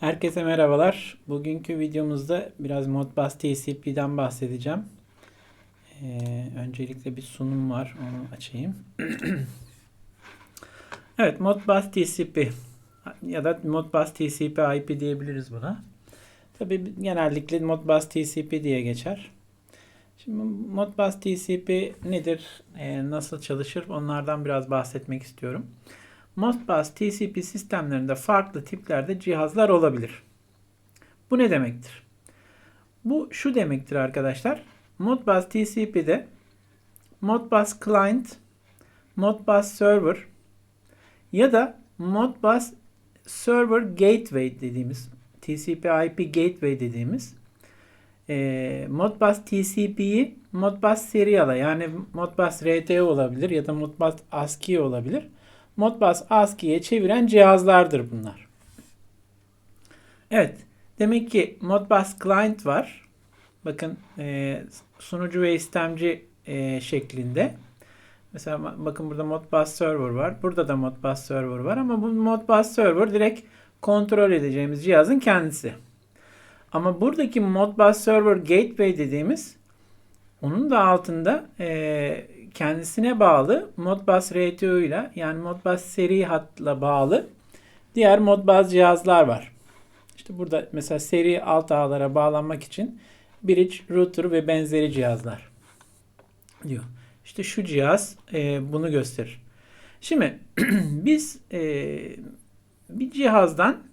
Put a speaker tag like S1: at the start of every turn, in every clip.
S1: Herkese merhabalar. Bugünkü videomuzda biraz Modbus TCP'den bahsedeceğim. Ee, öncelikle bir sunum var. Onu açayım. evet, Modbus TCP ya da Modbus TCP IP diyebiliriz buna. Tabii genellikle Modbus TCP diye geçer. Şimdi Modbus TCP nedir? Ee, nasıl çalışır? Onlardan biraz bahsetmek istiyorum. Modbus TCP sistemlerinde farklı tiplerde cihazlar olabilir. Bu ne demektir? Bu şu demektir arkadaşlar. Modbus TCP'de Modbus Client, Modbus Server ya da Modbus Server Gateway dediğimiz TCP IP Gateway dediğimiz e, Modbus TCP'yi Modbus Serial'a yani Modbus RTO olabilir ya da Modbus ASCII olabilir. Modbus ASCII'ye çeviren cihazlardır bunlar. Evet. Demek ki Modbus Client var. Bakın e, sunucu ve istemci e, şeklinde. Mesela bakın burada Modbus Server var. Burada da Modbus Server var ama bu Modbus Server direkt kontrol edeceğimiz cihazın kendisi. Ama buradaki Modbus Server Gateway dediğimiz onun da altında e, kendisine bağlı Modbus RTO ile yani Modbus seri hatla bağlı diğer Modbus cihazlar var. İşte burada mesela seri alt ağlara bağlanmak için bridge, router ve benzeri cihazlar diyor. İşte şu cihaz e, bunu gösterir. Şimdi biz e, bir cihazdan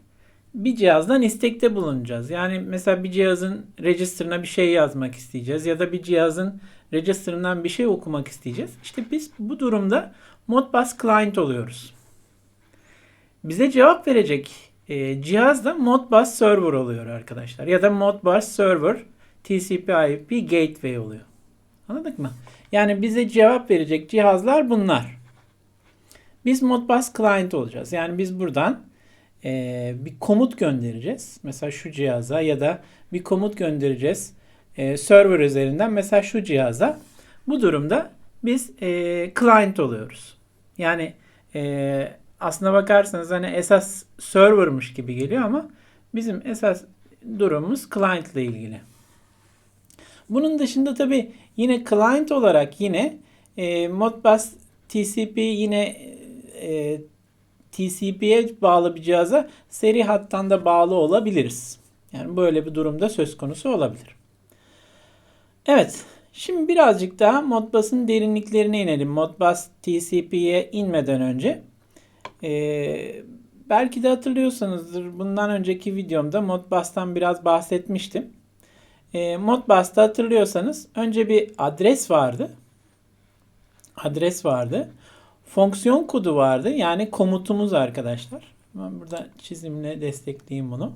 S1: bir cihazdan istekte bulunacağız. Yani mesela bir cihazın register'ına bir şey yazmak isteyeceğiz ya da bir cihazın register'ından bir şey okumak isteyeceğiz. İşte biz bu durumda Modbus Client oluyoruz. Bize cevap verecek e, cihaz da Modbus Server oluyor arkadaşlar. Ya da Modbus Server TCP/IP Gateway oluyor. Anladık mı? Yani bize cevap verecek cihazlar bunlar. Biz Modbus Client olacağız. Yani biz buradan e, bir komut göndereceğiz. Mesela şu cihaza ya da bir komut göndereceğiz e, server üzerinden mesela şu cihaza. Bu durumda biz e, client oluyoruz. Yani e, aslına bakarsanız hani esas servermış gibi geliyor ama bizim esas durumumuz client ile ilgili. Bunun dışında tabi yine client olarak yine e, Modbus TCP yine e, TCP'ye bağlı bir cihaza seri hattan da bağlı olabiliriz. Yani böyle bir durumda söz konusu olabilir. Evet. Şimdi birazcık daha Modbus'un derinliklerine inelim. Modbus TCP'ye inmeden önce. Ee, belki de hatırlıyorsanızdır. Bundan önceki videomda Modbus'tan biraz bahsetmiştim. Ee, Modbus'ta hatırlıyorsanız önce bir adres vardı. Adres vardı. Fonksiyon kodu vardı. Yani komutumuz arkadaşlar. Ben burada çizimle destekleyeyim bunu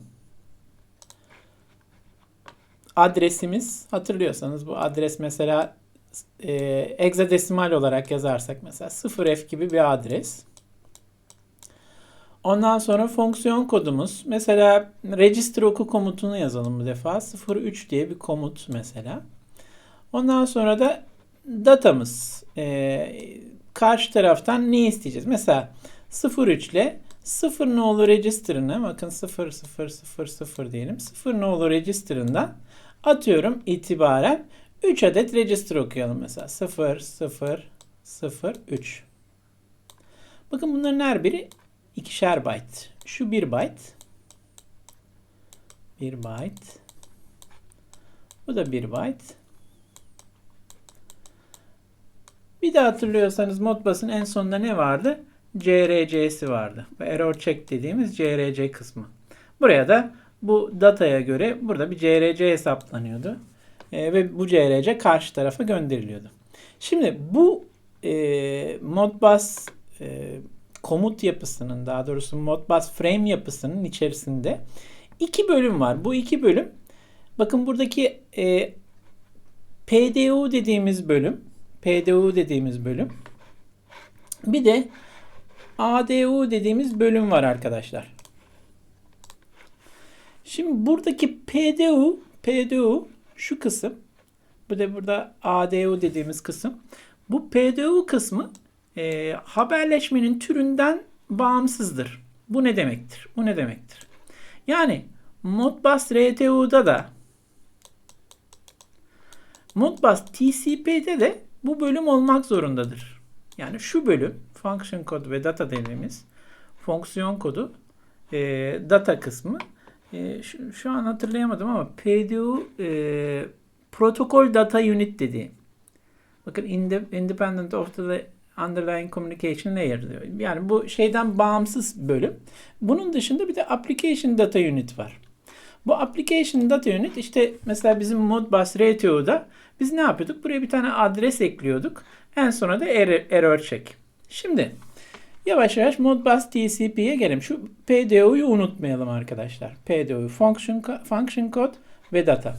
S1: adresimiz hatırlıyorsanız bu adres mesela e, hexadesimal olarak yazarsak mesela 0f gibi bir adres. Ondan sonra fonksiyon kodumuz mesela register oku komutunu yazalım bu defa. 03 diye bir komut mesela. Ondan sonra da datamız. E, karşı taraftan ne isteyeceğiz? Mesela 03 ile 0 nolu register'ını bakın 0 0 0 0 diyelim. 0 nolu register'ından Atıyorum itibaren 3 adet register okuyalım mesela. 0, 0, 0, 3. Bakın bunların her biri ikişer byte. Şu 1 byte. 1 byte. Bu da 1 byte. Bir de hatırlıyorsanız Modbus'un en sonunda ne vardı? CRC'si vardı. Error check dediğimiz CRC kısmı. Buraya da bu dataya göre burada bir CRC hesaplanıyordu. E, ve bu CRC karşı tarafa gönderiliyordu. Şimdi bu e, Modbus e, komut yapısının daha doğrusu Modbus frame yapısının içerisinde iki bölüm var. Bu iki bölüm bakın buradaki e, PDU dediğimiz bölüm PDU dediğimiz bölüm bir de ADU dediğimiz bölüm var arkadaşlar. Şimdi buradaki PDU, PDU şu kısım. Bu da burada ADU dediğimiz kısım. Bu PDU kısmı e, haberleşmenin türünden bağımsızdır. Bu ne demektir? Bu ne demektir? Yani Modbus RTU'da da Modbus TCP'de de bu bölüm olmak zorundadır. Yani şu bölüm function kodu ve data dediğimiz fonksiyon kodu e, data kısmı e, şu, şu an hatırlayamadım ama PDU e, protokol data unit dediği. Bakın inde- independent of the underlying communication layer diyor. Yani bu şeyden bağımsız bölüm. Bunun dışında bir de application data unit var. Bu application data unit işte mesela bizim Modbus RTO'da biz ne yapıyorduk? Buraya bir tane adres ekliyorduk. En sona da error, error check. Şimdi yavaş yavaş Modbus TCP'ye gelelim. Şu PDO'yu unutmayalım arkadaşlar. PDO'yu function, function code ve data.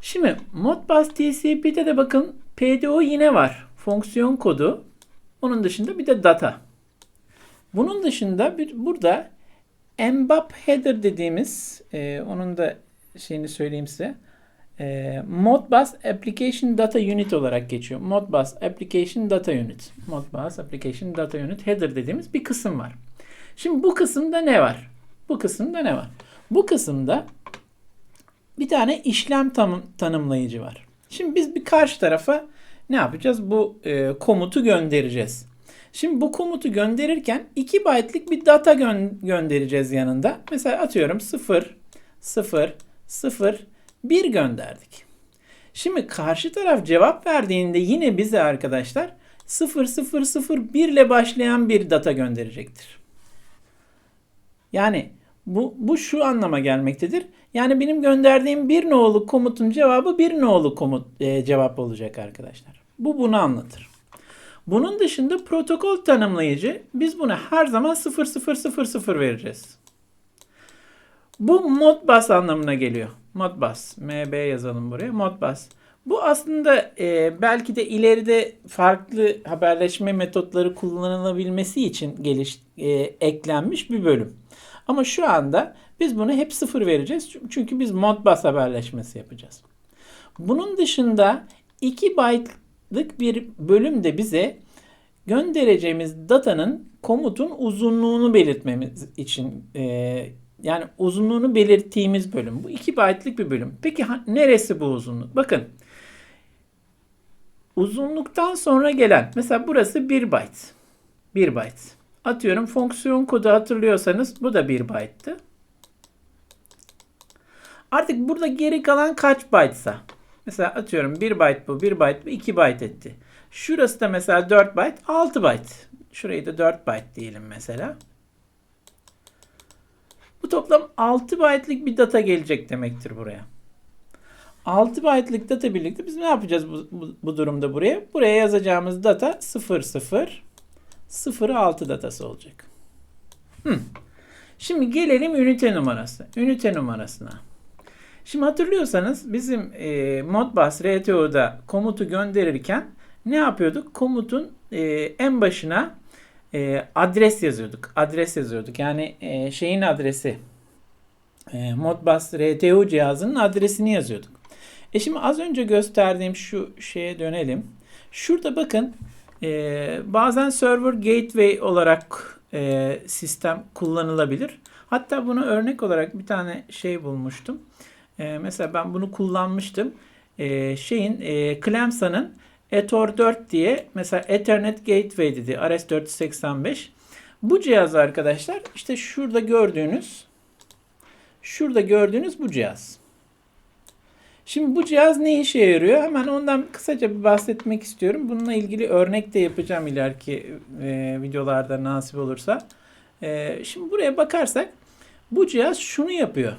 S1: Şimdi Modbus TCP'de de bakın PDO yine var. Fonksiyon kodu. Onun dışında bir de data. Bunun dışında bir burada Mbap header dediğimiz e, onun da şeyini söyleyeyim size. E, Modbus Application Data Unit olarak geçiyor. Modbus Application Data Unit. Modbus Application Data Unit header dediğimiz bir kısım var. Şimdi bu kısımda ne var? Bu kısımda ne var? Bu kısımda bir tane işlem tam, tanımlayıcı var. Şimdi biz bir karşı tarafa ne yapacağız? Bu e, komutu göndereceğiz. Şimdi bu komutu gönderirken 2 byte'lik bir data gö- göndereceğiz yanında. Mesela atıyorum 0, 0, 0, 1 gönderdik. Şimdi karşı taraf cevap verdiğinde yine bize arkadaşlar 0, 0, 0, 1 ile başlayan bir data gönderecektir. Yani bu, bu şu anlama gelmektedir. Yani benim gönderdiğim bir nolu komutun cevabı bir nolu komut e, cevap olacak arkadaşlar. Bu bunu anlatır. Bunun dışında protokol tanımlayıcı biz buna her zaman 0000 vereceğiz. Bu Modbus anlamına geliyor. Modbus. MB yazalım buraya. Modbus. Bu aslında e, belki de ileride farklı haberleşme metotları kullanılabilmesi için geliş, e, eklenmiş bir bölüm. Ama şu anda biz bunu hep sıfır vereceğiz. Çünkü biz Modbus haberleşmesi yapacağız. Bunun dışında 2 byte'lık bir bölüm de bize göndereceğimiz datanın komutun uzunluğunu belirtmemiz için e, yani uzunluğunu belirttiğimiz bölüm. Bu 2 byte'lık bir bölüm. Peki neresi bu uzunluk? Bakın uzunluktan sonra gelen mesela burası 1 byte. 1 byte. Atıyorum fonksiyon kodu hatırlıyorsanız bu da 1 byte'tı. Artık burada geri kalan kaç byte'sa. Mesela atıyorum 1 byte bu, 1 byte bu, 2 byte etti. Şurası da mesela 4 byte, 6 byte. Şurayı da 4 byte diyelim mesela. Bu toplam 6 byte'lık bir data gelecek demektir buraya. 6 byte'lık data birlikte biz ne yapacağız bu, bu, bu durumda buraya? Buraya yazacağımız data 00 06 datası olacak. Hmm. Şimdi gelelim ünite numarası. Ünite numarasına. Şimdi hatırlıyorsanız bizim e, Modbus RTO'da komutu gönderirken ne yapıyorduk? Komutun e, en başına e, adres yazıyorduk. Adres yazıyorduk. Yani e, şeyin adresi e, Modbus RTO cihazının adresini yazıyorduk. E şimdi az önce gösterdiğim şu şeye dönelim. Şurada bakın e, bazen server gateway olarak e, sistem kullanılabilir. Hatta bunu örnek olarak bir tane şey bulmuştum. E, mesela ben bunu kullanmıştım. E, şeyin e, Clemson'ın Etor 4 diye mesela Ethernet Gateway dedi RS485. Bu cihaz arkadaşlar işte şurada gördüğünüz şurada gördüğünüz bu cihaz. Şimdi bu cihaz ne işe yarıyor? Hemen ondan kısaca bir bahsetmek istiyorum. Bununla ilgili örnek de yapacağım ileriki e, videolarda nasip olursa. E, şimdi buraya bakarsak bu cihaz şunu yapıyor.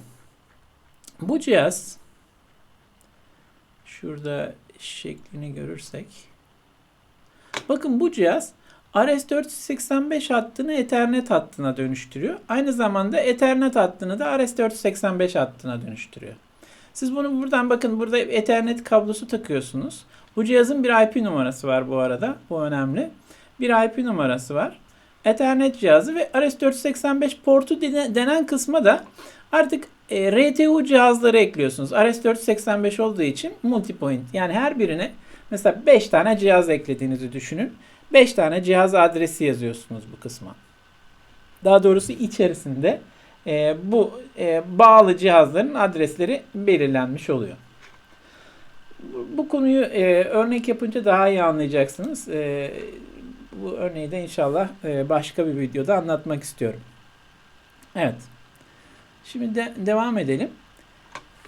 S1: Bu cihaz şurada şeklini görürsek bakın bu cihaz RS485 hattını Ethernet hattına dönüştürüyor. Aynı zamanda Ethernet hattını da RS485 hattına dönüştürüyor. Siz bunu buradan bakın burada Ethernet kablosu takıyorsunuz. Bu cihazın bir IP numarası var bu arada. Bu önemli. Bir IP numarası var. Ethernet cihazı ve RS485 portu denen kısma da artık e, RTU cihazları ekliyorsunuz. RS485 olduğu için multipoint. Yani her birine mesela 5 tane cihaz eklediğinizi düşünün. 5 tane cihaz adresi yazıyorsunuz bu kısma. Daha doğrusu içerisinde e, bu e, bağlı cihazların adresleri belirlenmiş oluyor. Bu, konuyu e, örnek yapınca daha iyi anlayacaksınız. E, bu örneği de inşallah e, başka bir videoda anlatmak istiyorum. Evet. Şimdi de devam edelim.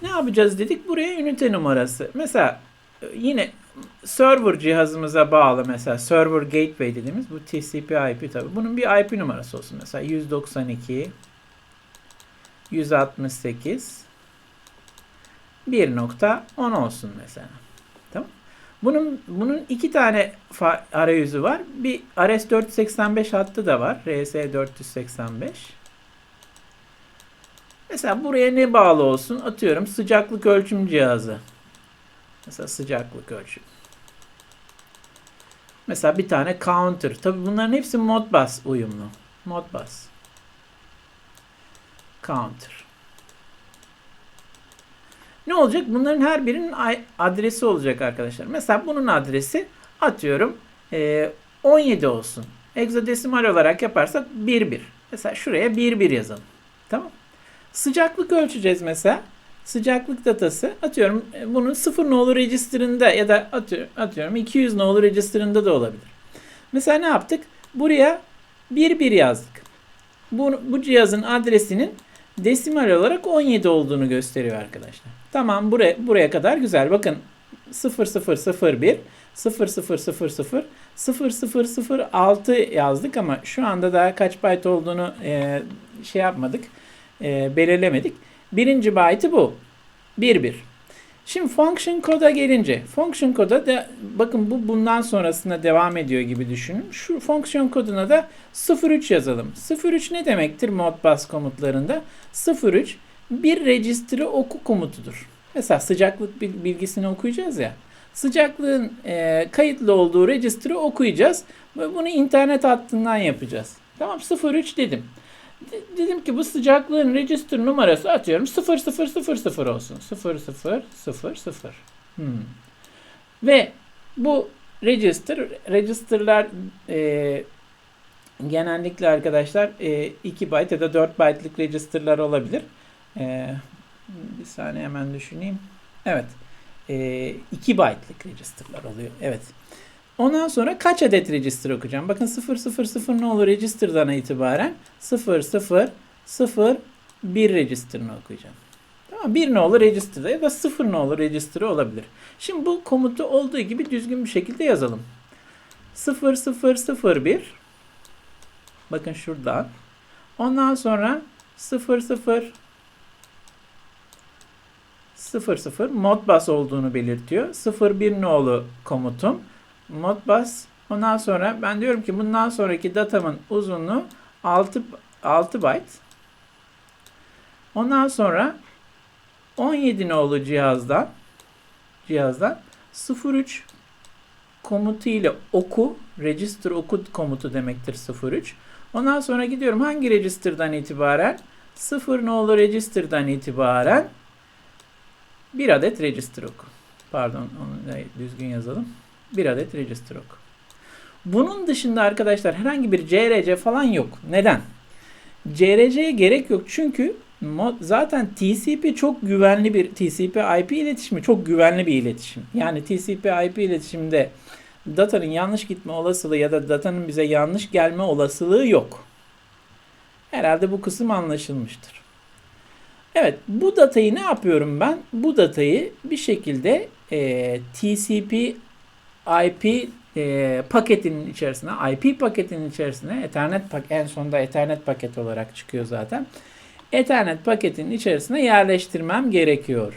S1: Ne yapacağız dedik? Buraya ünite numarası. Mesela e, yine server cihazımıza bağlı mesela server gateway dediğimiz bu TCP IP tabi. Bunun bir IP numarası olsun. Mesela 192 168 1.10 olsun mesela. Tamam. Bunun bunun iki tane arayüzü var. Bir RS485 hattı da var. RS485. Mesela buraya ne bağlı olsun? Atıyorum sıcaklık ölçüm cihazı. Mesela sıcaklık ölçüm. Mesela bir tane counter. Tabi bunların hepsi Modbus uyumlu. Modbus. Counter. Ne olacak? Bunların her birinin adresi olacak arkadaşlar. Mesela bunun adresi atıyorum 17 olsun. Hexadesimal olarak yaparsak 1 1. Mesela şuraya 1 1 yazalım. Tamam. Sıcaklık ölçeceğiz mesela. Sıcaklık datası atıyorum e, bunun 0 nolu register'ında ya da atıyorum, atıyorum 200 nolu register'ında da olabilir. Mesela ne yaptık? Buraya 1 1 yazdık. Bu, bu cihazın adresinin desimal olarak 17 olduğunu gösteriyor arkadaşlar. Tamam buraya buraya kadar güzel. Bakın 0001 0000 0006 yazdık ama şu anda daha kaç byte olduğunu e, şey yapmadık e, belirlemedik. Birinci byte'ı bu. 1 1. Şimdi function koda gelince, function koda da bakın bu bundan sonrasında devam ediyor gibi düşünün. Şu fonksiyon koduna da 03 yazalım. 03 ne demektir modbus komutlarında? 03 bir register'ı oku komutudur. Mesela sıcaklık bilgisini okuyacağız ya. Sıcaklığın e, kayıtlı olduğu register'ı okuyacağız. Bunu internet hattından yapacağız. Tamam 03 dedim dedim ki bu sıcaklığın register numarası atıyorum 0000 olsun. 0000. Hmm. Ve bu register, registerlar e, genellikle arkadaşlar e, 2 byte ya da 4 byte'lık registerlar olabilir. E, bir saniye hemen düşüneyim. Evet. E, 2 byte'lık registerlar oluyor. Evet. Ondan sonra kaç adet register okuyacağım? Bakın 0 0 0 ne olur register'dan itibaren 0 0 0 1 register'ını okuyacağım. Tamam bir ne olur register'da ya da 0 ne olur register'ı olabilir. Şimdi bu komutu olduğu gibi düzgün bir şekilde yazalım. 0 0 0 1 Bakın şuradan. Ondan sonra 0 0 0 0 modbus olduğunu belirtiyor. 0 1 nolu komutum modbus. Ondan sonra ben diyorum ki bundan sonraki datamın uzunluğu 6, 6 byte. Ondan sonra 17 nolu cihazdan cihazdan 03 komutu ile oku register oku komutu demektir 03. Ondan sonra gidiyorum hangi register'dan itibaren 0 nolu register'dan itibaren bir adet register oku. Pardon onu düzgün yazalım bir adet register oku. Bunun dışında arkadaşlar herhangi bir CRC falan yok. Neden? CRC'ye gerek yok çünkü zaten TCP çok güvenli bir TCP IP iletişimi çok güvenli bir iletişim. Yani TCP IP iletişimde datanın yanlış gitme olasılığı ya da datanın bize yanlış gelme olasılığı yok. Herhalde bu kısım anlaşılmıştır. Evet bu datayı ne yapıyorum ben? Bu datayı bir şekilde e, TCP IP e, paketinin içerisine, IP paketinin içerisine Ethernet pak en sonunda Ethernet paket olarak çıkıyor zaten. Ethernet paketinin içerisine yerleştirmem gerekiyor.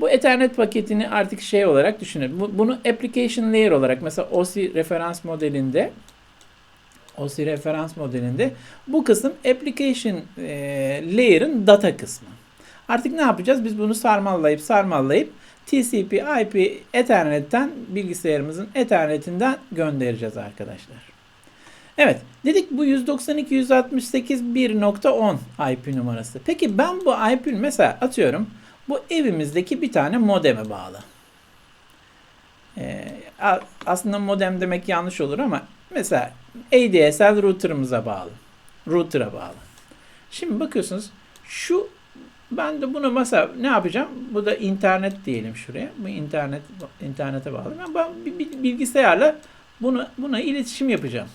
S1: Bu Ethernet paketini artık şey olarak düşünün. Bunu application layer olarak mesela OSI referans modelinde OSI referans modelinde bu kısım application e, layer'ın data kısmı. Artık ne yapacağız? Biz bunu sarmallayıp sarmallayıp TCP IP Ethernet'ten bilgisayarımızın Ethernet'inden göndereceğiz arkadaşlar. Evet dedik bu 192.168.1.10 IP numarası. Peki ben bu IP mesela atıyorum bu evimizdeki bir tane modeme bağlı. Ee, aslında modem demek yanlış olur ama mesela ADSL router'ımıza bağlı. Router'a bağlı. Şimdi bakıyorsunuz şu ben de bunu mesela ne yapacağım? Bu da internet diyelim şuraya. Bu internet internete bağlı. Ben, ben bilgisayarla bunu buna iletişim yapacağım.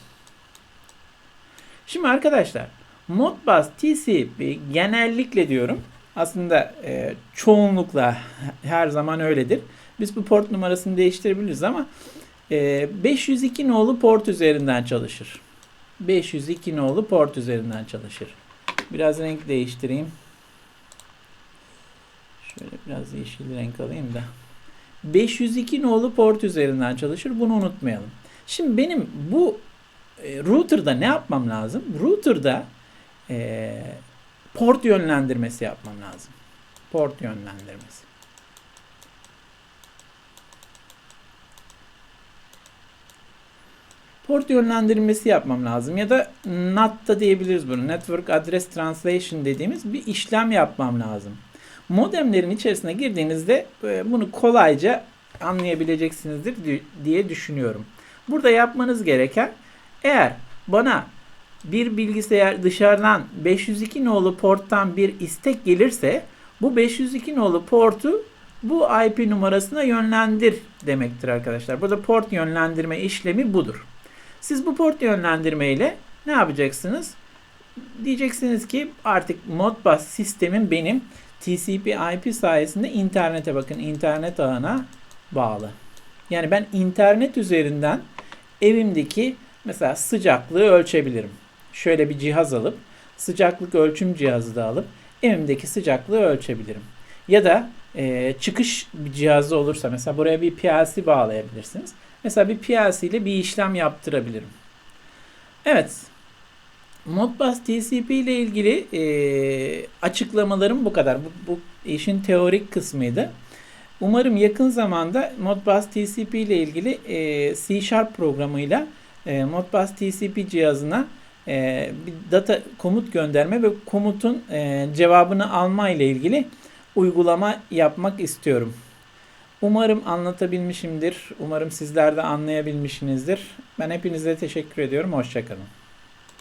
S1: Şimdi arkadaşlar Modbus TCP genellikle diyorum. Aslında e, çoğunlukla her zaman öyledir. Biz bu port numarasını değiştirebiliriz ama e, 502 nolu port üzerinden çalışır. 502 nolu port üzerinden çalışır. Biraz renk değiştireyim. Şöyle biraz yeşil renk alayım da. 502 nolu port üzerinden çalışır. Bunu unutmayalım. Şimdi benim bu e, router'da ne yapmam lazım? Router'da e, port yönlendirmesi yapmam lazım. Port yönlendirmesi. Port yönlendirmesi yapmam lazım ya da NAT da diyebiliriz bunu. Network Address Translation dediğimiz bir işlem yapmam lazım. Modemlerin içerisine girdiğinizde e, bunu kolayca anlayabileceksinizdir di- diye düşünüyorum. Burada yapmanız gereken eğer bana bir bilgisayar dışarıdan 502 nolu porttan bir istek gelirse bu 502 nolu portu bu IP numarasına yönlendir demektir arkadaşlar. Burada port yönlendirme işlemi budur. Siz bu port yönlendirme ile ne yapacaksınız? Diyeceksiniz ki artık Modbus sistemin benim TCP/IP sayesinde internete bakın internet ağına bağlı. Yani ben internet üzerinden evimdeki mesela sıcaklığı ölçebilirim. Şöyle bir cihaz alıp sıcaklık ölçüm cihazı da alıp evimdeki sıcaklığı ölçebilirim. Ya da e, çıkış bir cihazı olursa mesela buraya bir PLC bağlayabilirsiniz. Mesela bir PLC ile bir işlem yaptırabilirim. Evet. Modbus TCP ile ilgili e, açıklamalarım bu kadar. Bu, bu işin teorik kısmıydı. Umarım yakın zamanda Modbus TCP ile ilgili e, C Sharp programıyla e, Modbus TCP cihazına e, bir data komut gönderme ve komutun e, cevabını alma ile ilgili uygulama yapmak istiyorum. Umarım anlatabilmişimdir. Umarım sizler de anlayabilmişsinizdir. Ben hepinize teşekkür ediyorum. Hoşçakalın.